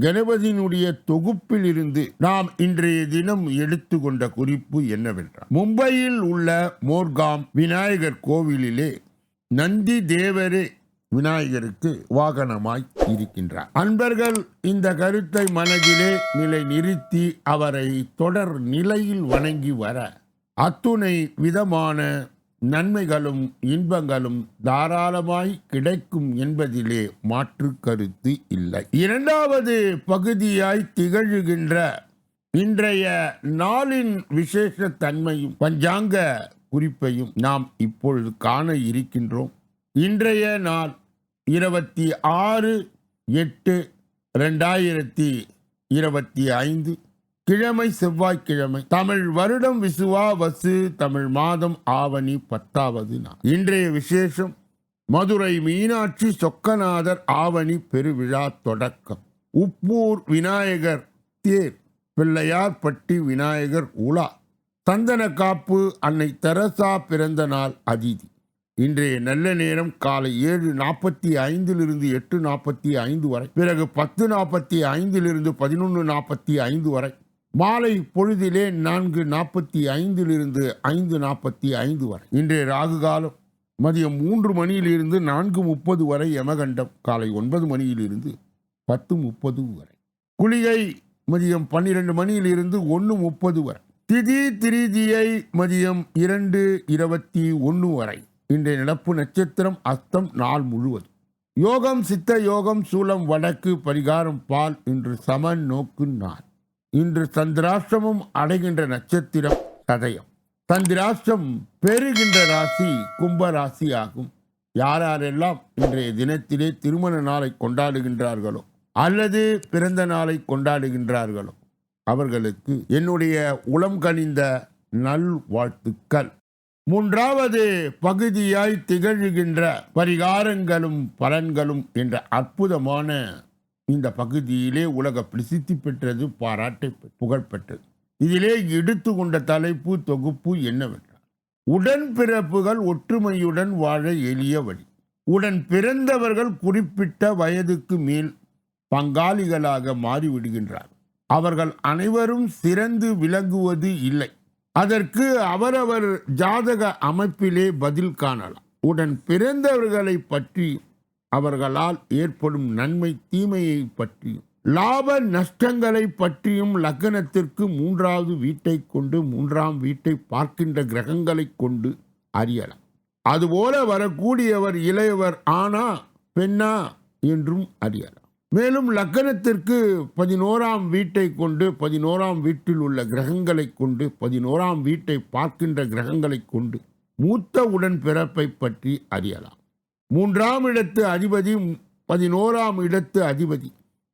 கணபதியினுடைய தொகுப்பில் இருந்து நாம் இன்றைய தினம் எடுத்துக்கொண்ட குறிப்பு என்னவென்றால் மும்பையில் உள்ள மோர்காம் விநாயகர் கோவிலிலே நந்தி தேவரே விநாயகருக்கு வாகனமாய் இருக்கின்றார். அன்பர்கள் இந்த கருத்தை மனதிலே நிலை நிறுத்தி அவரை தொடர் நிலையில் வணங்கி வர அத்துணை விதமான நன்மைகளும் இன்பங்களும் தாராளமாய் கிடைக்கும் என்பதிலே மாற்று கருத்து இல்லை. இரண்டாவது பகுதியாய் திகழ்கின்ற இன்றைய நாளின் விசேஷ தன்மையும் பஞ்சாங்க குறிப்பையும் நாம் இப்பொழுது காண இருக்கின்றோம். இன்றைய நாள் இருபத்தி ஆறு எட்டு ரெண்டாயிரத்தி இருபத்தி ஐந்து. கிழமை செவ்வாய்க்கிழமை. தமிழ் வருடம் விசுவா வசு தமிழ் மாதம் ஆவணி பத்தாவது நாள். இன்றைய விசேஷம் மதுரை மீனாட்சி சொக்கநாதர் ஆவணி பெருவிழா தொடக்கம். உப்பூர் விநாயகர் தேர் பிள்ளையார்பட்டி விநாயகர் உலா சந்தன காப்பு அன்னை தெரசா பிறந்த நாள் அதிதி. இன்றைய நல்ல நேரம் காலை ஏழு நாற்பத்தி ஐந்திலிருந்து எட்டு நாற்பத்தி ஐந்து வரை பிறகு பத்து நாற்பத்தி ஐந்திலிருந்து பதினொன்று நாற்பத்தி ஐந்து வரை மாலை பொழுதிலே நான்கு நாற்பத்தி ஐந்திலிருந்து ஐந்து நாற்பத்தி ஐந்து வரை. இன்றைய ராகு காலம் மதியம் மூன்று மணியிலிருந்து நான்கு முப்பது வரை யமகண்டம் காலை ஒன்பது மணியிலிருந்து பத்து முப்பது வரை. குளிகை மதியம் பன்னிரண்டு மணியிலிருந்து ஒன்று முப்பது வரை. திதி திரிதியை மதியம் இரண்டு இருபத்தி ஒன்று வரை. இன்றைய நடப்பு நட்சத்திரம் அஸ்தம் நாள் முழுவதும். யோகம் சித்த யோகம் சூலம் வடக்கு பரிகாரம் பால் இன்று சமன் நோக்கு நாள். இன்று சந்திராஷ்டமம் அடைகின்ற நட்சத்திரம் சதயம். சந்திராஷ்டம் பெறுகின்ற ராசி கும்ப ராசி ஆகும். யார் யாரெல்லாம் இன்றைய தினத்திலே திருமண நாளை கொண்டாடுகின்றார்களோ அல்லது பிறந்த நாளை கொண்டாடுகின்றார்களோ அவர்களுக்கு என்னுடைய உளம் கனிந்த நல் வாழ்த்துக்கள் மூன்றாவது பகுதியாய் திகழ்கின்ற பரிகாரங்களும் பலன்களும் என்ற அற்புதமான இந்த பகுதியிலே உலக பிரசித்தி பெற்றது பாராட்டை புகழ்பெற்றது இதிலே எடுத்து இதிலே எடுத்துக்கொண்ட தலைப்பு தொகுப்பு என்னவென்றால் உடன்பிறப்புகள் ஒற்றுமையுடன் வாழ எளிய வழி. உடன் பிறந்தவர்கள் குறிப்பிட்ட வயதுக்கு மேல் பங்காளிகளாக மாறிவிடுகின்றார். அவர்கள் அனைவரும் சிறந்து விளங்குவது இல்லை. அதற்கு அவரவர் ஜாதக அமைப்பிலே பதில் காணலாம். உடன் பிறந்தவர்களை பற்றி அவர்களால் ஏற்படும் நன்மை தீமையை பற்றியும் லாப நஷ்டங்களை பற்றியும் லக்னத்திற்கு மூன்றாவது வீட்டை கொண்டு மூன்றாம் வீட்டை பார்க்கின்ற கிரகங்களை கொண்டு அறியலாம். அதுபோல வரக்கூடியவர் இளையவர் ஆனா பெண்ணா என்றும் அறியலாம். மேலும் லக்கணத்திற்கு பதினோராம் வீட்டை கொண்டு பதினோராம் வீட்டில் உள்ள கிரகங்களை கொண்டு பதினோராம் வீட்டை பார்க்கின்ற கிரகங்களை கொண்டு மூத்த உடன்பிறப்பை பற்றி அறியலாம். மூன்றாம் இடத்து அதிபதி பதினோராம் இடத்து அதிபதி.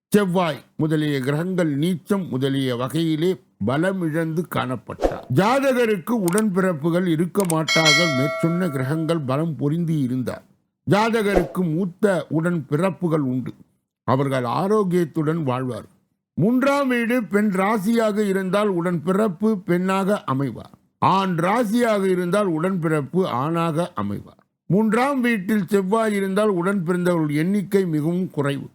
செவ்வாய் முதலிய கிரகங்கள் நீச்சம் முதலிய வகையிலே பலம் இழந்து காணப்பட்டார். ஜாதகருக்கு உடன்பிறப்புகள் இருக்க மாட்டார்கள் மேற்சொன்ன கிரகங்கள் பலம் பொருந்தி இருந்தார். ஜாதகருக்கு மூத்த உடன் பிறப்புகள் உண்டு. அவர்கள் ஆரோக்கியத்துடன் வாழ்வார். மூன்றாம் வீடு பெண் ராசியாக இருந்தால் உடன் பிறப்பு பெண்ணாக அமைவார். ஆண் ராசியாக இருந்தால் உடன்பிறப்பு ஆணாக அமைவார். மூன்றாம் வீட்டில் செவ்வாய் இருந்தால் உடன் பிறந்தவர்கள் எண்ணிக்கை மிகவும் குறைவு.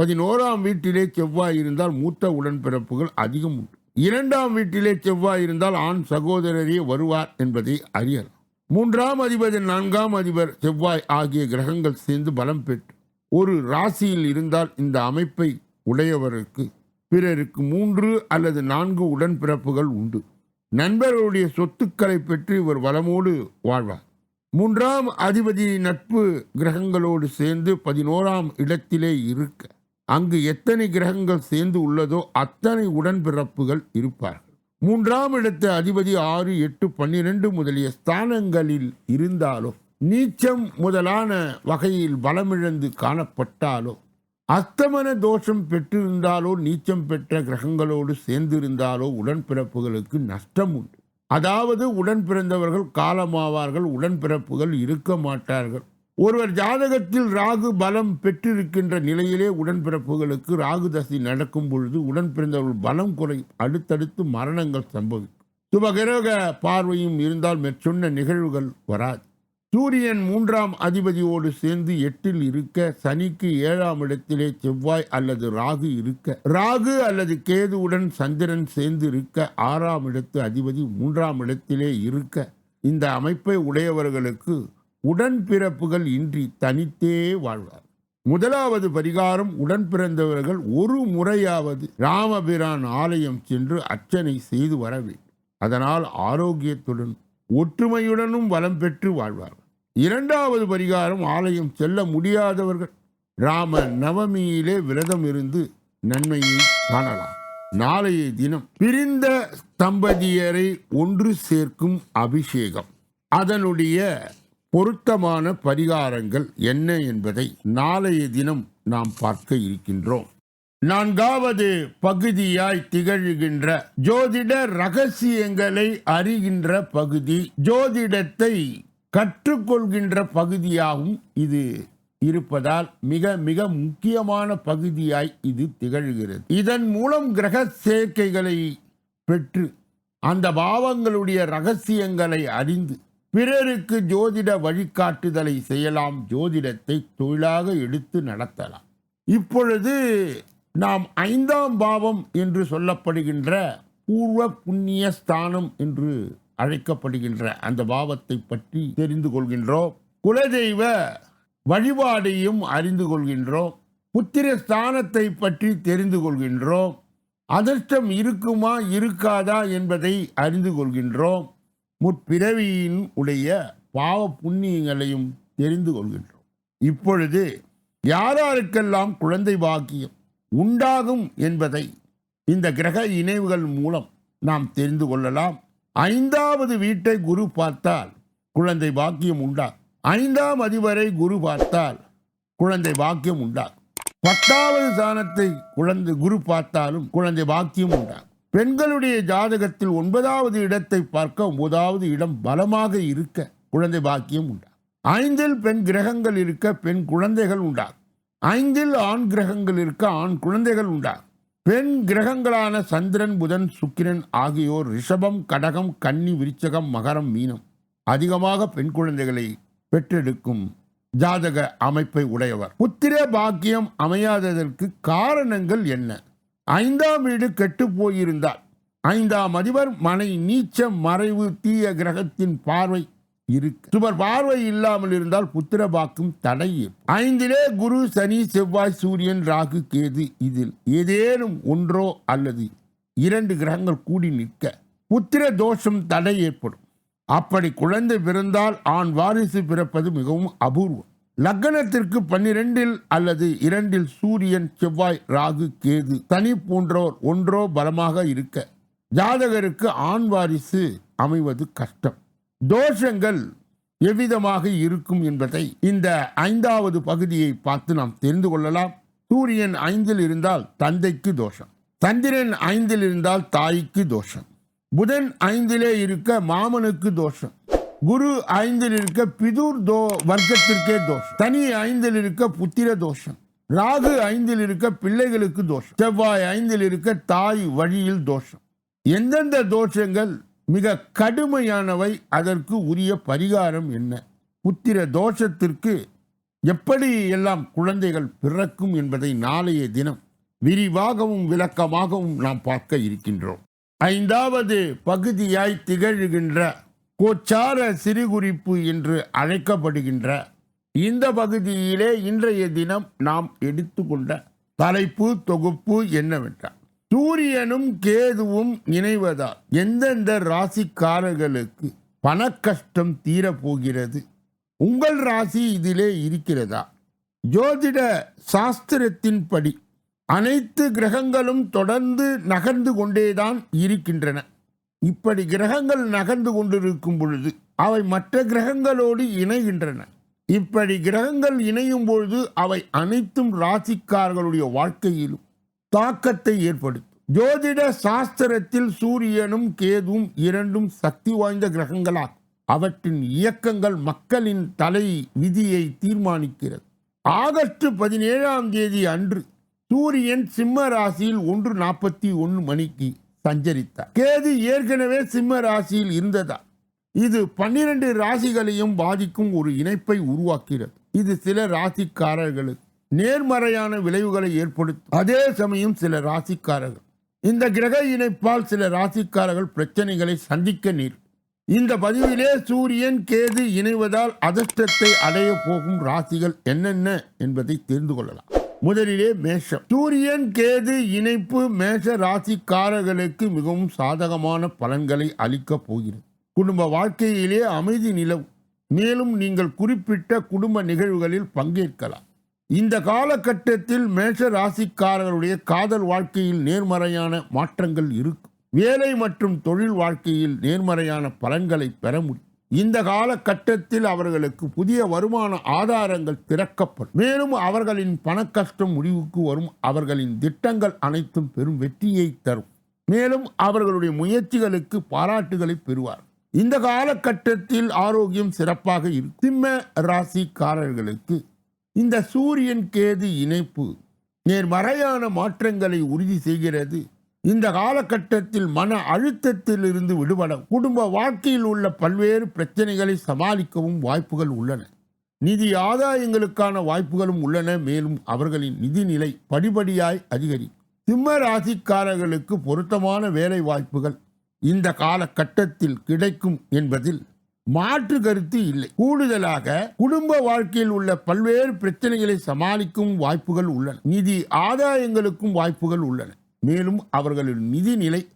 பதினோராம் வீட்டிலே செவ்வாய் இருந்தால் மூத்த உடன்பிறப்புகள் அதிகம் உண்டு. இரண்டாம் வீட்டிலே செவ்வாய் இருந்தால் ஆண் சகோதரரே வருவார் என்பதை அறியலாம். மூன்றாம் அதிபதி நான்காம் அதிபர் செவ்வாய் ஆகிய கிரகங்கள் சேர்ந்து பலம் பெற்று ஒரு ராசியில் இருந்தால் இந்த அமைப்பை உடையவருக்கு பிறருக்கு மூன்று அல்லது நான்கு உடன்பிறப்புகள் உண்டு. நண்பர்களுடைய சொத்துக்களை பெற்று இவர் வளமோடு வாழ்வார். மூன்றாம் அதிபதி நட்பு கிரகங்களோடு சேர்ந்து பதினோராம் இடத்திலே இருக்க. அங்கு எத்தனை கிரகங்கள் சேர்ந்து உள்ளதோ அத்தனை உடன்பிறப்புகள் இருப்பார்கள். மூன்றாம் இடத்த அதிபதி ஆறு எட்டு பன்னிரெண்டு முதலிய ஸ்தானங்களில் இருந்தாலோ நீச்சம் முதலான வகையில் பலமிழந்து காணப்பட்டாலோ அஸ்தமன தோஷம் பெற்றிருந்தாலோ நீச்சம் பெற்ற கிரகங்களோடு சேர்ந்திருந்தாலோ உடன்பிறப்புகளுக்கு நஷ்டம் உண்டு அதாவது உடன் பிறந்தவர்கள் காலமாவார்கள் உடன்பிறப்புகள் இருக்க மாட்டார்கள். ஒருவர் ஜாதகத்தில் ராகு பலம் பெற்றிருக்கின்ற நிலையிலே உடன்பிறப்புகளுக்கு ராகு தசை நடக்கும் பொழுது உடன் பிறந்தவர்கள் பலம் குறையும். அடுத்தடுத்து மரணங்கள் சம்பவிக்கும். சுபகிரக பார்வையும் இருந்தால் மேற்சொன்ன நிகழ்வுகள் வராது. சூரியன் மூன்றாம் அதிபதியோடு சேர்ந்து எட்டில் இருக்க சனிக்கு ஏழாம் இடத்திலே செவ்வாய் அல்லது ராகு இருக்க ராகு அல்லது கேதுவுடன் சந்திரன் சேர்ந்து இருக்க ஆறாம் இடத்து அதிபதி மூன்றாம் இடத்திலே இருக்க இந்த அமைப்பை உடையவர்களுக்கு உடன்பிறப்புகள் இன்றி தனித்தே வாழ்வார். முதலாவது பரிகாரம் உடன் பிறந்தவர்கள் ஒரு முறையாவது ராமபிரான் ஆலயம் சென்று அர்ச்சனை செய்து வர வேண்டும். அதனால் ஆரோக்கியத்துடன் ஒற்றுமையுடனும் வளம் பெற்று வாழ்வார்கள் இரண்டாவது பரிகாரம் ஆலயம் செல்ல முடியாதவர்கள் ராம நவமியிலே விரதம் இருந்து நன்மையை காணலாம். நாளைய தினம் பிரிந்த தம்பதியரை ஒன்று சேர்க்கும் அபிஷேகம். அதனுடைய பொருத்தமான பரிகாரங்கள் என்ன என்பதை நாளைய தினம் நாம் பார்க்க இருக்கின்றோம். நான்காவது பகுதியாய் திகழ்கின்ற ஜோதிட ரகசியங்களை அறிகின்ற பகுதி ஜோதிடத்தை கற்றுக்கொள்கின்ற பகுதியாகவும் இது இருப்பதால் மிக மிக முக்கியமான பகுதியாய் இது திகழ்கிறது. இதன் மூலம் கிரக சேர்க்கைகளை பெற்று அந்த பாவங்களுடைய ரகசியங்களை அறிந்து பிறருக்கு ஜோதிட வழிகாட்டுதலை செய்யலாம் ஜோதிடத்தை தொழிலாக எடுத்து நடத்தலாம். இப்பொழுது நாம் ஐந்தாம் பாவம் என்று சொல்லப்படுகின்ற பூர்வ புண்ணிய ஸ்தானம் என்று அழைக்கப்படுகின்ற அந்த பாவத்தை பற்றி தெரிந்து கொள்கின்றோம். குலதெய்வ வழிபாடையும் அறிந்து கொள்கின்றோம். புத்திர ஸ்தானத்தை பற்றி தெரிந்து கொள்கின்றோம். அதிர்ஷ்டம் இருக்குமா இருக்காதா என்பதை அறிந்து கொள்கின்றோம். முற்பிறவியின் உடைய பாவ புண்ணியங்களையும் தெரிந்து கொள்கின்றோம். இப்பொழுது யாராருக்கெல்லாம் குழந்தை பாக்கியம் உண்டாகும் என்பதை இந்த கிரக இணைவுகள் மூலம் நாம் தெரிந்து கொள்ளலாம். ஐந்தாவது வீட்டை குரு பார்த்தால் குழந்தை பாக்கியம் உண்டா? ஐந்தாம் அதிபரை குரு பார்த்தால் குழந்தை பாக்கியம் உண்டா? பத்தாவது ஸ்தானத்தை குழந்தை குரு பார்த்தாலும் குழந்தை பாக்கியம் உண்டா? பெண்களுடைய ஜாதகத்தில் ஒன்பதாவது இடத்தை பார்க்க ஒன்பதாவது இடம் பலமாக இருக்க குழந்தை பாக்கியம் உண்டா? ஐந்தில் பெண் கிரகங்கள் இருக்க பெண் குழந்தைகள் உண்டா? ஐந்தில் ஆண் கிரகங்கள் இருக்க ஆண் குழந்தைகள் உண்டா? பெண் கிரகங்களான சந்திரன் புதன் சுக்கிரன் ஆகியோர் ரிஷபம் கடகம் கன்னி விருச்சகம் மகரம் மீனம் அதிகமாக பெண் குழந்தைகளை பெற்றெடுக்கும் ஜாதக அமைப்பை உடையவர். புத்திர பாக்கியம் அமையாததற்கு காரணங்கள் என்ன? ஐந்தாம் வீடு கெட்டு போயிருந்தால் ஐந்தாம் அதிபர் மனை நீச்ச மறைவு தீய கிரகத்தின் பார்வை இருக்கு. சுவர் பார்வை இல்லாமல் இருந்தால் புத்திர பாக்கும் தடை ஐந்திலே குரு சனி செவ்வாய் சூரியன் ராகு கேது இதில் ஏதேனும் ஒன்றோ அல்லது இரண்டு கிரகங்கள் கூடி நிற்க புத்திர தோஷம் தடை ஏற்படும். அப்படி குழந்தை பிறந்தால் ஆண் வாரிசு பிறப்பது மிகவும் அபூர்வம். லக்னத்திற்கு பன்னிரெண்டில் அல்லது இரண்டில் சூரியன் செவ்வாய் ராகு கேது தனி போன்றோர் ஒன்றோ பலமாக இருக்க. ஜாதகருக்கு ஆண் வாரிசு அமைவது கஷ்டம். தோஷங்கள் எவ்விதமாக இருக்கும் என்பதை இந்த ஐந்தாவது பகுதியை பார்த்து நாம் தெரிந்து கொள்ளலாம். சூரியன் ஐந்தில் இருந்தால் தந்தைக்கு தோஷம். சந்திரன் ஐந்தில் இருந்தால் தாய்க்கு தோஷம். புதன் ஐந்திலே இருக்க மாமனுக்கு தோஷம். குரு ஐந்தில் இருக்க பிதுர் தோ வர்க்கத்திற்கே தோஷம். தனி ஐந்தில் இருக்க புத்திர தோஷம். ராகு ஐந்தில் இருக்க பிள்ளைகளுக்கு தோஷம். செவ்வாய் ஐந்தில் இருக்க தாய் வழியில் தோஷம். எந்தெந்த தோஷங்கள் மிக கடுமையானவை அதற்கு உரிய பரிகாரம் என்ன? புத்திர தோஷத்திற்கு எப்படி எல்லாம் குழந்தைகள் பிறக்கும் என்பதை நாளைய தினம் விரிவாகவும் விளக்கமாகவும் நாம் பார்க்க இருக்கின்றோம். ஐந்தாவது பகுதியாய் திகழ்கின்ற கோச்சார சிறுகுறிப்பு என்று அழைக்கப்படுகின்ற இந்த பகுதியிலே இன்றைய தினம் நாம் எடுத்துக்கொண்ட தலைப்பு தொகுப்பு என்னவென்றால் சூரியனும் கேதுவும் இணைவதால் எந்தெந்த ராசிக்காரர்களுக்கு பணக்கஷ்டம் கஷ்டம் தீரப்போகிறது? உங்கள் ராசி இதிலே இருக்கிறதா? ஜோதிட சாஸ்திரத்தின்படி அனைத்து கிரகங்களும் தொடர்ந்து நகர்ந்து கொண்டேதான் இருக்கின்றன. இப்படி கிரகங்கள் நகர்ந்து கொண்டிருக்கும் பொழுது அவை மற்ற கிரகங்களோடு இணைகின்றன. இப்படி கிரகங்கள் இணையும் பொழுது அவை அனைத்தும் ராசிக்காரர்களுடைய வாழ்க்கையிலும் தாக்கத்தை ஏற்படுத்தும். ஜோதிட சாஸ்திரத்தில் சூரியனும் கேதுவும் இரண்டும் சக்தி வாய்ந்த கிரகங்களாகும். அவற்றின் இயக்கங்கள் மக்களின் தலை விதியை தீர்மானிக்கிறது. ஆகஸ்ட் பதினேழாம் தேதி அன்று சூரியன் சிம்ம ராசியில் ஒன்று நாற்பத்தி ஒன்று மணிக்கு சஞ்சரித்தார். கேது ஏற்கனவே சிம்ம ராசியில் இருந்ததா இது பன்னிரண்டு ராசிகளையும் பாதிக்கும் ஒரு இணைப்பை உருவாக்கிறது இது சில ராசிக்காரர்களுக்கு நேர்மறையான விளைவுகளை ஏற்படுத்தும். அதே சமயம் சில ராசிக்காரர்கள். இந்த கிரக இணைப்பால் சில ராசிக்காரர்கள் பிரச்சனைகளை சந்திக்க நீர். இந்த பதிவிலே சூரியன் கேது இணைவதால் அதிர்ஷ்டத்தை அடைய போகும் ராசிகள் என்னென்ன என்பதை தெரிந்து கொள்ளலாம். முதலிலே மேஷம். சூரியன் கேது இணைப்பு மேஷ ராசிக்காரர்களுக்கு மிகவும் சாதகமான பலன்களை அளிக்கப் போகிறது. குடும்ப வாழ்க்கையிலே அமைதி நிலவும். மேலும் நீங்கள் குறிப்பிட்ட குடும்ப நிகழ்வுகளில் பங்கேற்கலாம். இந்த காலகட்டத்தில் மேஷ ராசிக்காரர்களுடைய காதல் வாழ்க்கையில் நேர்மறையான மாற்றங்கள் இருக்கும் வேலை மற்றும் தொழில் வாழ்க்கையில் நேர்மறையான பலன்களை பெற முடியும் இந்த காலகட்டத்தில் அவர்களுக்கு புதிய வருமான ஆதாரங்கள் திறக்கப்படும். மேலும் அவர்களின் பணக்கஷ்டம் முடிவுக்கு வரும். அவர்களின் திட்டங்கள் அனைத்தும் பெரும் வெற்றியை தரும். மேலும் அவர்களுடைய முயற்சிகளுக்கு பாராட்டுகளை பெறுவார். இந்த காலகட்டத்தில் ஆரோக்கியம் சிறப்பாக இருக்கும். சிம்ம ராசிக்காரர்களுக்கு இந்த சூரியன் கேது இணைப்பு நேர்மறையான மாற்றங்களை உறுதி செய்கிறது. இந்த காலகட்டத்தில் மன அழுத்தத்தில் இருந்து விடுபட குடும்ப வாழ்க்கையில் உள்ள பல்வேறு பிரச்சனைகளை சமாளிக்கவும் வாய்ப்புகள் உள்ளன. நிதி ஆதாயங்களுக்கான வாய்ப்புகளும் உள்ளன. மேலும் அவர்களின் நிதிநிலை படிப்படியாய் அதிகரிக்கும். சிம்ம ராசிக்காரர்களுக்கு பொருத்தமான வேலை வாய்ப்புகள் இந்த காலகட்டத்தில் கிடைக்கும் என்பதில் மாற்று கருத்து இல்லை. கூடுதலாக குடும்ப வாழ்க்கையில் உள்ள பல்வேறு பிரச்சனைகளை சமாளிக்கும் வாய்ப்புகள் உள்ளன. நிதி ஆதாயங்களுக்கும் வாய்ப்புகள் உள்ளன. மேலும் அவர்களின் நிதி நிலை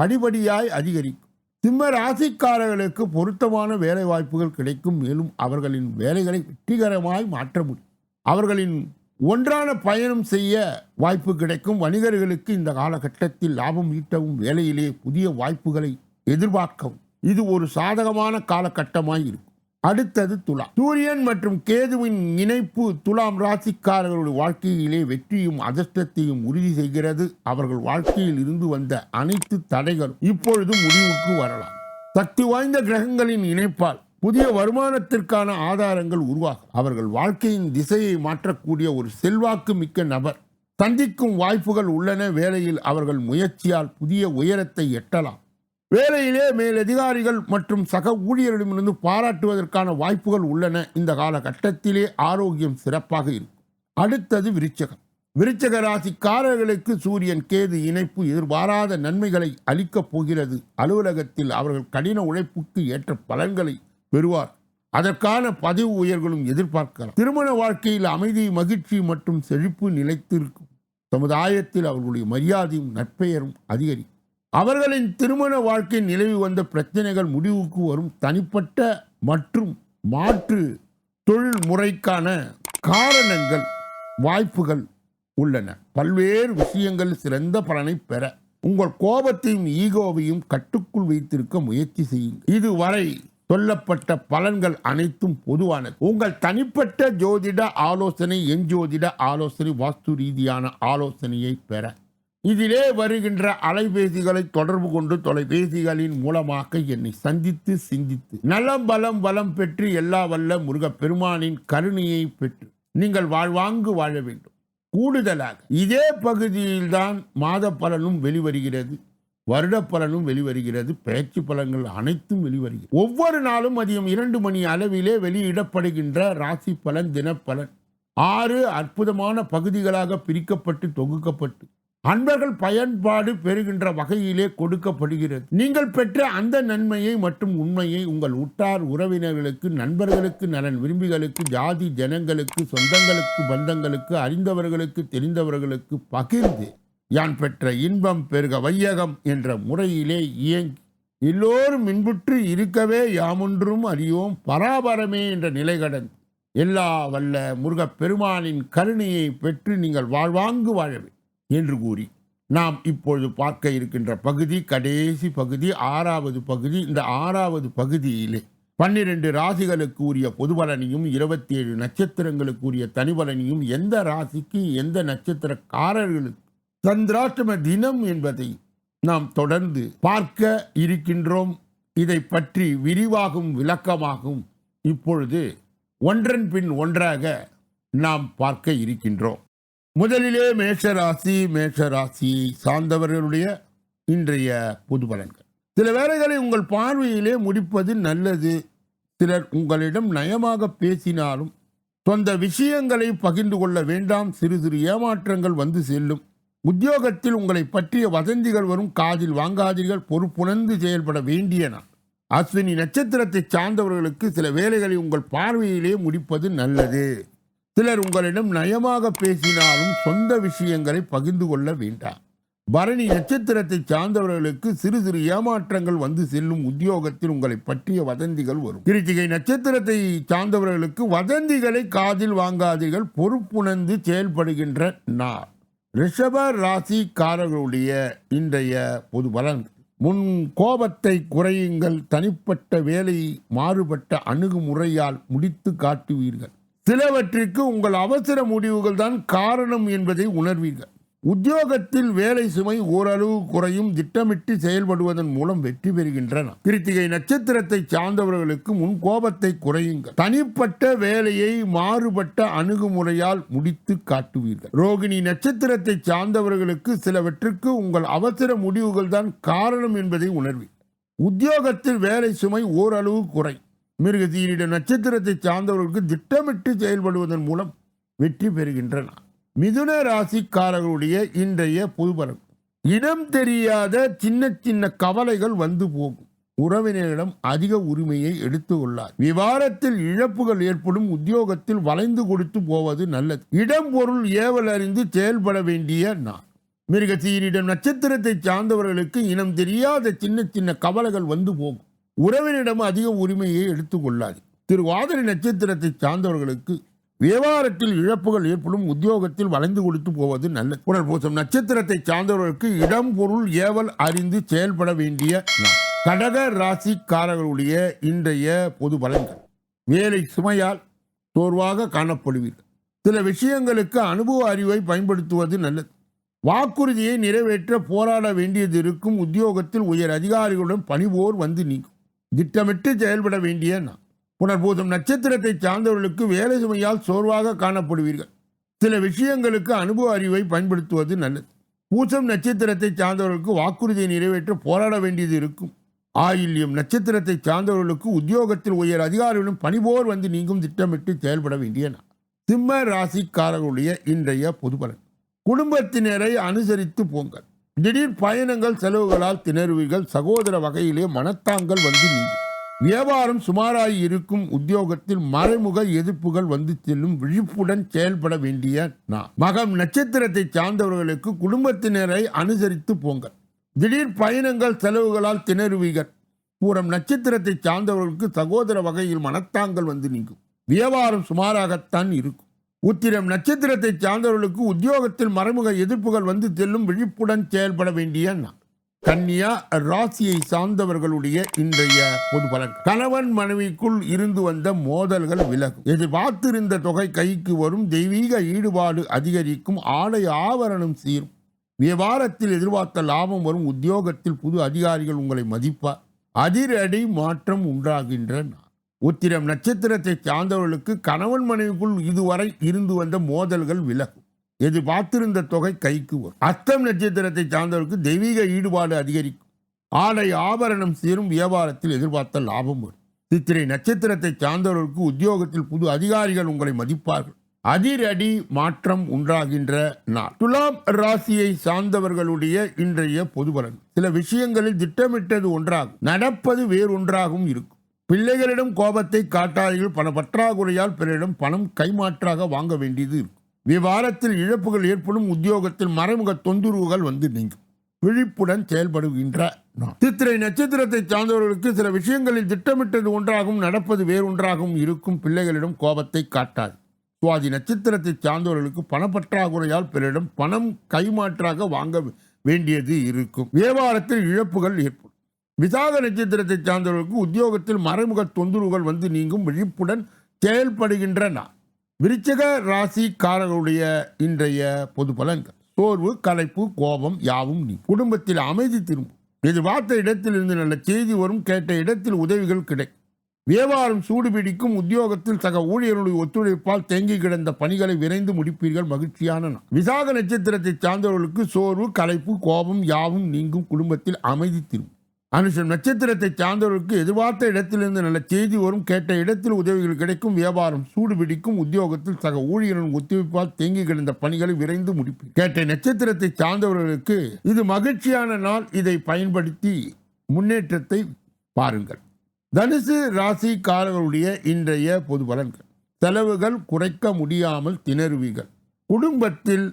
படிபடியாய் அதிகரிக்கும். சிம்ம ராசிக்காரர்களுக்கு பொருத்தமான வேலை வாய்ப்புகள் கிடைக்கும். மேலும் அவர்களின் வேலைகளை வெற்றிகரமாய் மாற்ற முடியும். அவர்களின் ஒன்றான பயணம் செய்ய வாய்ப்பு கிடைக்கும். வணிகர்களுக்கு இந்த காலகட்டத்தில் லாபம் ஈட்டவும் வேலையிலே புதிய வாய்ப்புகளை எதிர்பார்க்கவும். இது ஒரு சாதகமான காலகட்டமாய் இருக்கும். அடுத்தது துலா சூரியன் மற்றும் கேதுவின் இணைப்பு துலாம் ராசிக்காரர்களுடைய வாழ்க்கையிலே வெற்றியும் அதிர்ஷ்டத்தையும் உறுதி செய்கிறது. அவர்கள் வாழ்க்கையில் இருந்து வந்த அனைத்து தடைகளும் இப்பொழுது முடிவுக்கு வரலாம். சக்தி வாய்ந்த கிரகங்களின் இணைப்பால் புதிய வருமானத்திற்கான ஆதாரங்கள் உருவாகும். அவர்கள் வாழ்க்கையின் திசையை மாற்றக்கூடிய ஒரு செல்வாக்கு மிக்க நபர். சந்திக்கும் வாய்ப்புகள் உள்ளன. வேலையில் அவர்கள் முயற்சியால் புதிய உயரத்தை எட்டலாம். வேலையிலே மேலதிகாரிகள் மற்றும் சக ஊழியர்களிடமிருந்து பாராட்டுவதற்கான வாய்ப்புகள் உள்ளன. இந்த காலகட்டத்திலே ஆரோக்கியம் சிறப்பாக இருக்கும். அடுத்தது விருச்சகம். விருச்சக ராசிக்காரர்களுக்கு சூரியன் கேது இணைப்பு எதிர்பாராத நன்மைகளை அளிக்கப் போகிறது. அலுவலகத்தில் அவர்கள் கடின உழைப்புக்கு ஏற்ற பலன்களை பெறுவார். அதற்கான பதவி உயர்களும் எதிர்பார்க்கலாம். திருமண வாழ்க்கையில் அமைதி மகிழ்ச்சி மற்றும் செழிப்பு நிலைத்திருக்கும். சமுதாயத்தில் அவர்களுடைய மரியாதையும் நற்பெயரும் அதிகரிக்கும். அவர்களின் திருமண வாழ்க்கை நிலவி வந்த பிரச்சனைகள் முடிவுக்கு வரும் தனிப்பட்ட மற்றும் மாற்று தொழில் முறைக்கான காரணங்கள் வாய்ப்புகள் உள்ளன. பல்வேறு விஷயங்கள் சிறந்த பலனை பெற உங்கள் கோபத்தையும் ஈகோவையும் கட்டுக்குள் வைத்திருக்க முயற்சி செய்யுங்கள். இதுவரை சொல்லப்பட்ட பலன்கள் அனைத்தும் பொதுவானது. உங்கள் தனிப்பட்ட ஜோதிட ஆலோசனை என் ஜோதிட ஆலோசனை வாஸ்து ரீதியான ஆலோசனையை பெற இதிலே வருகின்ற அலைபேசிகளை தொடர்பு கொண்டு தொலைபேசிகளின் மூலமாக என்னை சந்தித்து சிந்தித்து நலம் பலம் வளம் பெற்று எல்லா வல்ல முருகப்பெருமானின் கருணையை பெற்று நீங்கள் வாழ்வாங்கு வாழ வேண்டும். கூடுதலாக இதே பகுதியில்தான் மாத பலனும் வெளிவருகிறது வருட பலனும் வெளிவருகிறது பேச்சு பலன்கள் அனைத்தும் வெளிவருகிறது. ஒவ்வொரு நாளும் மதியம் இரண்டு மணி அளவிலே வெளியிடப்படுகின்ற ராசி பலன் தினப்பலன் ஆறு அற்புதமான பகுதிகளாக பிரிக்கப்பட்டு தொகுக்கப்பட்டு அன்பர்கள் பயன்பாடு பெறுகின்ற வகையிலே கொடுக்கப்படுகிறது. நீங்கள் பெற்ற அந்த நன்மையை மற்றும் உண்மையை உங்கள் உற்றார் உறவினர்களுக்கு நண்பர்களுக்கு நலன் விரும்பிகளுக்கு ஜாதி ஜனங்களுக்கு சொந்தங்களுக்கு பந்தங்களுக்கு அறிந்தவர்களுக்கு தெரிந்தவர்களுக்கு பகிர்ந்து யான் பெற்ற இன்பம் பெருக வையகம் என்ற முறையிலே இயங்கி எல்லோரும் இன்புற்று இருக்கவே யாமொன்றும் அறியோம் பராபரமே என்ற நிலை கடந்து எல்லா வல்ல முருகப் பெருமானின் கருணையை பெற்று நீங்கள் வாழ்வாங்கு வாழவே என்று கூறி நாம் இப்பொழுது பார்க்க இருக்கின்ற பகுதி கடைசி பகுதி ஆறாவது பகுதி. இந்த ஆறாவது பகுதியிலே பன்னிரண்டு ராசிகளுக்கு உரிய பொதுபலனையும் இருபத்தி ஏழு நட்சத்திரங்களுக்கு உரிய தனிபலனையும் எந்த ராசிக்கு எந்த நட்சத்திரக்காரர்களுக்கு சந்திராஷ்டம தினம் என்பதை நாம் தொடர்ந்து பார்க்க இருக்கின்றோம். இதை பற்றி விரிவாகும் விளக்கமாகும் இப்பொழுது ஒன்றன் பின் ஒன்றாக நாம் பார்க்க இருக்கின்றோம். முதலிலே மேஷராசி மேஷராசி சார்ந்தவர்களுடைய இன்றைய பொது பலன்கள் சில வேலைகளை உங்கள் பார்வையிலே முடிப்பது நல்லது. சிலர் உங்களிடம் நயமாக பேசினாலும் சொந்த விஷயங்களை பகிர்ந்து கொள்ள வேண்டாம். சிறு சிறு ஏமாற்றங்கள் வந்து செல்லும். உத்தியோகத்தில் உங்களை பற்றிய வதந்திகள் வரும். காதில் வாங்காதீர்கள். பொறுப்புணர்ந்து செயல்பட வேண்டிய நான் அஸ்வினி நட்சத்திரத்தை சார்ந்தவர்களுக்கு சில வேலைகளை உங்கள் பார்வையிலே முடிப்பது நல்லது. சிலர் உங்களிடம் நயமாக பேசினாலும் சொந்த விஷயங்களை பகிர்ந்து கொள்ள வேண்டாம். பரணி நட்சத்திரத்தை சார்ந்தவர்களுக்கு சிறு சிறு ஏமாற்றங்கள் வந்து செல்லும் உத்தியோகத்தில் உங்களை பற்றிய வதந்திகள் வரும். கிருத்திகை நட்சத்திரத்தை சார்ந்தவர்களுக்கு வதந்திகளை காதில் வாங்காதீர்கள். பொறுப்புணர்ந்து செயல்படுகின்ற நாள். ரிஷப ராசிக்காரர்களுடைய இன்றைய பொது பலன் முன் கோபத்தை குறையுங்கள். தனிப்பட்ட வேலை மாறுபட்ட அணுகுமுறையால் முடித்து காட்டுவீர்கள். சிலவற்றிற்கு உங்கள் அவசர முடிவுகள் தான் காரணம் என்பதை உணர்வீர்கள். உத்தியோகத்தில் வேலை சுமை ஓரளவு குறையும் திட்டமிட்டு செயல்படுவதன் மூலம் வெற்றி பெறுகின்றன. கிருத்திகை நட்சத்திரத்தை சார்ந்தவர்களுக்கு முன் கோபத்தை குறையுங்கள். தனிப்பட்ட வேலையை மாறுபட்ட அணுகுமுறையால் முடித்து காட்டுவீர்கள். ரோகிணி நட்சத்திரத்தை சார்ந்தவர்களுக்கு சிலவற்றிற்கு உங்கள் அவசர முடிவுகள் தான் காரணம் என்பதை உணர்வீர்கள். உத்தியோகத்தில் வேலை சுமை ஓரளவு குறை. மிருகசீரிட நட்சத்திரத்தை சார்ந்தவர்களுக்கு திட்டமிட்டு செயல்படுவதன் மூலம் வெற்றி பெறுகின்றன. மிதுன ராசிக்காரர்களுடைய இன்றைய புதுபரம் இனம் தெரியாத சின்ன சின்ன கவலைகள் வந்து போகும். உறவினரிடம் அதிக உரிமையை எடுத்து கொள்ளார் விவாரத்தில் இழப்புகள் ஏற்படும். உத்தியோகத்தில் வளைந்து கொடுத்து போவது நல்லது. இடம் பொருள் ஏவல் அறிந்து செயல்பட வேண்டிய நான் மிருகசீரிடம் நட்சத்திரத்தை சார்ந்தவர்களுக்கு இனம் தெரியாத சின்ன சின்ன கவலைகள் வந்து போகும். உறவினிடம் அதிக உரிமையை எடுத்துக்கொள்ளாது திரு திருவாதிரை நட்சத்திரத்தை சார்ந்தவர்களுக்கு வியாபாரத்தில் இழப்புகள் ஏற்படும் உத்தியோகத்தில் வளைந்து கொடுத்து போவது நல்லது. புனர்பூசம் நட்சத்திரத்தை சார்ந்தவர்களுக்கு இடம் பொருள் ஏவல் அறிந்து செயல்பட வேண்டிய கடக ராசிக்காரர்களுடைய இன்றைய பொது பலன்கள். வேலை சுமையால் சோர்வாக காணப்படுவீர்கள். சில விஷயங்களுக்கு அனுபவ அறிவை பயன்படுத்துவது நல்லது. வாக்குறுதியை நிறைவேற்ற போராட வேண்டியது இருக்கும். உத்தியோகத்தில் உயர் அதிகாரிகளுடன் பணிபோர் வந்து நீங்கும். திட்டமிட்டு செயல்பட வேண்டிய நான் புனர்பூதம் நட்சத்திரத்தை சார்ந்தவர்களுக்கு வேலை சுமையால் சோர்வாக காணப்படுவீர்கள். சில விஷயங்களுக்கு அனுபவ அறிவை பயன்படுத்துவது நல்லது. பூசம் நட்சத்திரத்தை சார்ந்தவர்களுக்கு வாக்குறுதியை நிறைவேற்ற போராட வேண்டியது இருக்கும். ஆயில்யம் நட்சத்திரத்தை சார்ந்தவர்களுக்கு உத்தியோகத்தில் உயர் அதிகாரிகளும் பணிபோர் வந்து நீங்கும் திட்டமிட்டு செயல்பட வேண்டிய நான் சிம்ம ராசிக்காரர்களுடைய இன்றைய பொதுபலன். குடும்பத்தினரை அனுசரித்து போங்கள். திடீர் பயணங்கள் செலவுகளால் திணறுவீர்கள். சகோதர வகையிலே மனத்தாங்கள் வந்து நீங்கும். வியாபாரம் சுமாராய் இருக்கும் உத்தியோகத்தில் மறைமுக எதிர்ப்புகள் வந்து செல்லும். விழிப்புடன் செயல்பட வேண்டிய நான் மகம் நட்சத்திரத்தை சார்ந்தவர்களுக்கு குடும்பத்தினரை அனுசரித்து போங்கள். திடீர் பயணங்கள் செலவுகளால் திணறுவீர்கள். பூரம் நட்சத்திரத்தை சார்ந்தவர்களுக்கு சகோதர வகையில் மனத்தாங்கள் வந்து நீங்கும். வியாபாரம் சுமாராகத்தான் இருக்கும். உத்திரம் நட்சத்திரத்தை சார்ந்தவர்களுக்கு உத்தியோகத்தில் மறைமுக எதிர்ப்புகள் வந்து செல்லும் விழிப்புடன் செயல்பட வேண்டிய நான் கன்னியா ராசியை சார்ந்தவர்களுடைய இன்றைய பொது பலன். கணவன் மனைவிக்குள் இருந்து வந்த மோதல்கள் விலகும். எதிர்பார்த்திருந்த தொகை கைக்கு வரும் தெய்வீக ஈடுபாடு அதிகரிக்கும் ஆடை ஆவரணம் சீரும். வியாபாரத்தில் எதிர்பார்த்த லாபம் வரும் உத்தியோகத்தில் புது அதிகாரிகள் உங்களை மதிப்பார். அதிரடி மாற்றம் உண்டாகின்ற உத்திரம் நட்சத்திரத்தை சார்ந்தவர்களுக்கு கணவன் மனைவிக்குள் இதுவரை இருந்து வந்த மோதல்கள் விலகும். எதிர்பார்த்திருந்த தொகை கைக்கு வரும். அஸ்தம் நட்சத்திரத்தை சார்ந்தவர்களுக்கு தெய்வீக ஈடுபாடு அதிகரிக்கும். ஆடை ஆபரணம் சேரும் வியாபாரத்தில் எதிர்பார்த்த லாபம் வரும். சித்திரை நட்சத்திரத்தை சார்ந்தவர்களுக்கு உத்தியோகத்தில் புது அதிகாரிகள் உங்களை மதிப்பார்கள். அதிரடி மாற்றம் உண்டாகின்ற நாள். துலாம் ராசியை சார்ந்தவர்களுடைய இன்றைய பொதுபலன். சில விஷயங்களில் திட்டமிட்டது ஒன்றாகும். நடப்பது வேறொன்றாகவும் இருக்கும். பிள்ளைகளிடம் கோபத்தை காட்டாதீர்கள். பண பற்றாக்குறையால் பிறரிடம் பணம் கைமாற்றாக வாங்க வேண்டியது. இருக்கும் விவாரத்தில் இழப்புகள் ஏற்படும். உத்தியோகத்தில் மறைமுக தொந்தரவுகள் வந்து நீங்கும். விழிப்புடன் செயல்படுகின்ற சித்திரை நட்சத்திரத்தை சார்ந்தவர்களுக்கு சில விஷயங்களில் திட்டமிட்டது ஒன்றாகவும் நடப்பது வேறொன்றாகவும் இருக்கும். பிள்ளைகளிடம் கோபத்தை காட்டாது. சுவாதி நட்சத்திரத்தை சார்ந்தவர்களுக்கு பணப்பற்றாக்குறையால் பிறரிடம் பணம் கைமாற்றாக வாங்க வேண்டியது இருக்கும். வியாபாரத்தில் இழப்புகள் ஏற்படும். விசாக நட்சத்திரத்தை சார்ந்தவர்களுக்கு உத்தியோகத்தில் மறைமுக தொந்தரவுகள் வந்து நீங்கும் விழிப்புடன் செயல்படுகின்றன. விருச்சக ராசிக்காரர்களுடைய இன்றைய பொது பலன்கள். சோர்வு கலைப்பு கோபம் யாவும் நீ. குடும்பத்தில் அமைதி திரும்பும். எதிர்பார்த்த இடத்திலிருந்து நல்ல செய்தி வரும் கேட்ட இடத்தில் உதவிகள் கிடைக்கும். வியாபாரம் சூடு பிடிக்கும் உத்தியோகத்தில் சக ஊழியர்களுடைய ஒத்துழைப்பால் தேங்கி கிடந்த பணிகளை விரைந்து முடிப்பீர்கள் மகிழ்ச்சியான நாள். விசாக நட்சத்திரத்தை சார்ந்தவர்களுக்கு சோர்வு கலைப்பு கோபம் யாவும் நீங்கும் குடும்பத்தில் அமைதி திரும்பும். அனுஷன் நட்சத்திரத்தை சார்ந்தவர்களுக்கு எதிர்பார்த்த இடத்திலிருந்து நல்ல செய்தி வரும். கேட்ட இடத்தில் உதவிகள் கிடைக்கும். வியாபாரம் சூடு பிடிக்கும். உத்தியோகத்தில் சக ஊழியரின் ஒத்துழைப்பால் தேங்கி கிடந்த பணிகளை விரைந்து முடிப்பு கேட்ட நட்சத்திரத்தை சார்ந்தவர்களுக்கு இது மகிழ்ச்சியான நாள். இதை பயன்படுத்தி முன்னேற்றத்தை பாருங்கள். தனுசு ராசிக்காரர்களுடைய இன்றைய பொது பலன்கள். செலவுகள் குறைக்க முடியாமல் திணறுவீர்கள். குடும்பத்தில்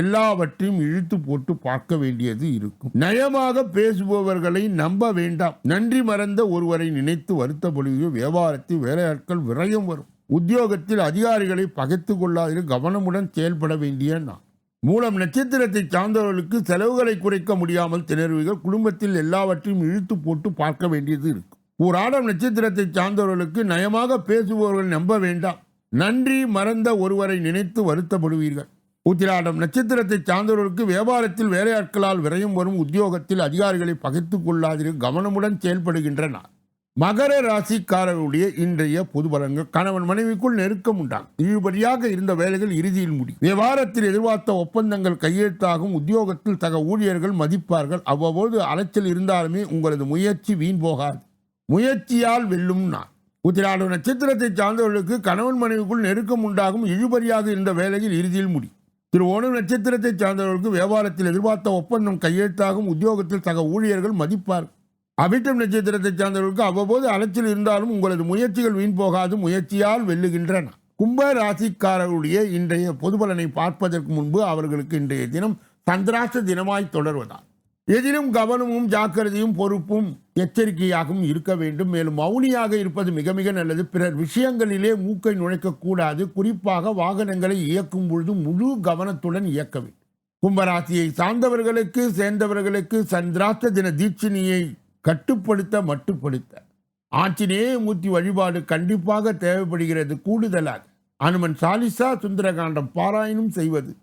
எல்லாவற்றையும் இழுத்து போட்டு பார்க்க வேண்டியது இருக்கும். நயமாக பேசுபவர்களை நம்ப வேண்டாம். நன்றி மறந்த ஒருவரை நினைத்து வருத்தப்படுவீர்கள் வியாபாரத்தில் வேலையாட்கள் விரயம் வரும். உத்தியோகத்தில் அதிகாரிகளை பகைத்து கொள்ளாது கவனமுடன் செயல்பட வேண்டிய நான் மூலம் நட்சத்திரத்தை சார்ந்தவர்களுக்கு செலவுகளை குறைக்க முடியாமல் திணறுவீர்கள். குடும்பத்தில் எல்லாவற்றையும் இழுத்து போட்டு பார்க்க வேண்டியது இருக்கும். பூராடம் நட்சத்திரத்தை சார்ந்தவர்களுக்கு நயமாக பேசுபவர்கள் நம்ப வேண்டாம். நன்றி மறந்த ஒருவரை நினைத்து வருத்தப்படுவீர்கள். உத்திராடம் நட்சத்திரத்தை சார்ந்தவர்களுக்கு வியாபாரத்தில் வேலையாட்களால் விரையும் வரும் உத்தியோகத்தில் அதிகாரிகளை பகைத்துக் கொள்ளாதிரு கவனமுடன் செயல்படுகின்றனர் மகர ராசிக்காரர்களுடைய இன்றைய பொது பலன்கள். கணவன் மனைவிக்குள் நெருக்கம் உண்டாகும். இழுபடியாக இருந்த வேலைகள் இறுதியில் முடியும். வியாபாரத்தில் எதிர்பார்த்த ஒப்பந்தங்கள் கையெழுத்தாகும். உத்தியோகத்தில் தக ஊழியர்கள் மதிப்பார்கள். அவ்வப்போது அலைச்சல் இருந்தாலுமே உங்களது முயற்சி வீண் போகாது. முயற்சியால் வெல்லும் நான் உத்திராடம் நட்சத்திரத்தை சார்ந்தவர்களுக்கு கணவன் மனைவிக்குள் நெருக்கம் உண்டாகும். இழுபறியாக இருந்த வேலையில் இறுதியில் முடியும். திரு ஓணம் நட்சத்திரத்தை சார்ந்தவர்களுக்கு வியாபாரத்தில் எதிர்பார்த்த ஒப்பந்தம் கையெழுத்தாகும். உத்தியோகத்தில் சக ஊழியர்கள் மதிப்பார். அபிட்டம் நட்சத்திரத்தை சார்ந்தவர்களுக்கு அவ்வப்போது அலைச்சல் இருந்தாலும் உங்களது முயற்சிகள் வீண் போகாது முயற்சியால் வெல்லுகின்றன. கும்ப ராசிக்காரர்களுடைய இன்றைய பொதுபலனை பார்ப்பதற்கு முன்பு அவர்களுக்கு இன்றைய தினம் சந்திராச தினமாய் தொடர்வதால். எதிலும் கவனமும் ஜாக்கிரதையும் பொறுப்பும் எச்சரிக்கையாகவும் இருக்க வேண்டும். மேலும் மௌனியாக இருப்பது மிக மிக நல்லது. பிறர் விஷயங்களிலே மூக்கை நுழைக்கக்கூடாது குறிப்பாக வாகனங்களை இயக்கும் பொழுது முழு கவனத்துடன் இயக்க வேண்டும். கும்பராசியை சார்ந்தவர்களுக்கு சேர்ந்தவர்களுக்கு சந்திராத்த தின தீட்சிணியை கட்டுப்படுத்த மட்டுப்படுத்த. ஆஞ்சநேய மூர்த்தி வழிபாடு கண்டிப்பாக தேவைப்படுகிறது. கூடுதலாக அனுமன் சாலிசா சுந்தரகாண்டம் பாராயணம் செய்வது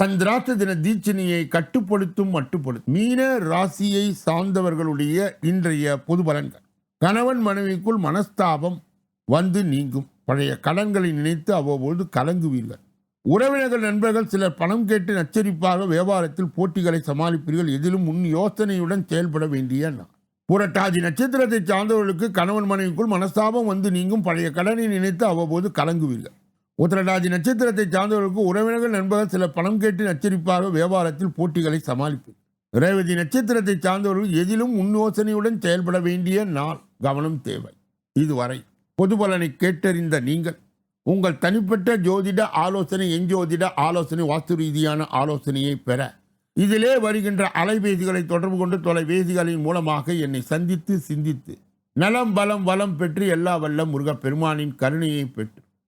சந்திராஷ்ட தின தீட்சணியை கட்டுப்படுத்தும் மட்டுப்படுத்தும். மீன ராசியை சார்ந்தவர்களுடைய இன்றைய பொது பலன்கள். கணவன் மனைவிக்குள் மனஸ்தாபம் வந்து நீங்கும். பழைய கடன்களை நினைத்து அவ்வப்பொழுது கலங்குவீர்கள். உறவினர்கள் நண்பர்கள் சிலர் பணம் கேட்டு நச்சரிப்பாக வியாபாரத்தில் போட்டிகளை சமாளிப்பீர்கள். எதிலும் முன் யோசனையுடன் செயல்பட வேண்டிய நான் புரட்டாதி நட்சத்திரத்தை சார்ந்தவர்களுக்கு கணவன் மனைவிக்குள் மனஸ்தாபம் வந்து நீங்கும். பழைய கடனை நினைத்து அவ்வப்போது கலங்குவீர்கள். உத்திரடாதி நட்சத்திரத்தை சார்ந்தவர்களுக்கு உறவினர்கள் நண்பர்கள் சில பணம் கேட்டு நச்சரிப்பாக வியாபாரத்தில் போட்டிகளை சமாளிப்பு ரேவதி நட்சத்திரத்தை சார்ந்தவர்கள் எதிலும் முன்னோசனையுடன் செயல்பட வேண்டிய நாள் கவனம் தேவை. இதுவரை பொது பலனை கேட்டறிந்த நீங்கள் உங்கள் தனிப்பட்ட ஜோதிட ஆலோசனை எஞ்சோதிட ஆலோசனை வாஸ்து ரீதியான ஆலோசனையை பெற இதிலே வருகின்ற அலைபேசிகளை தொடர்பு கொண்டு தொலைபேசிகளின் மூலமாக என்னை சந்தித்து சிந்தித்து நலம் பலம் வளம் பெற்று எல்லா வல்ல முருகப் பெருமானின் கருணையை பெற்று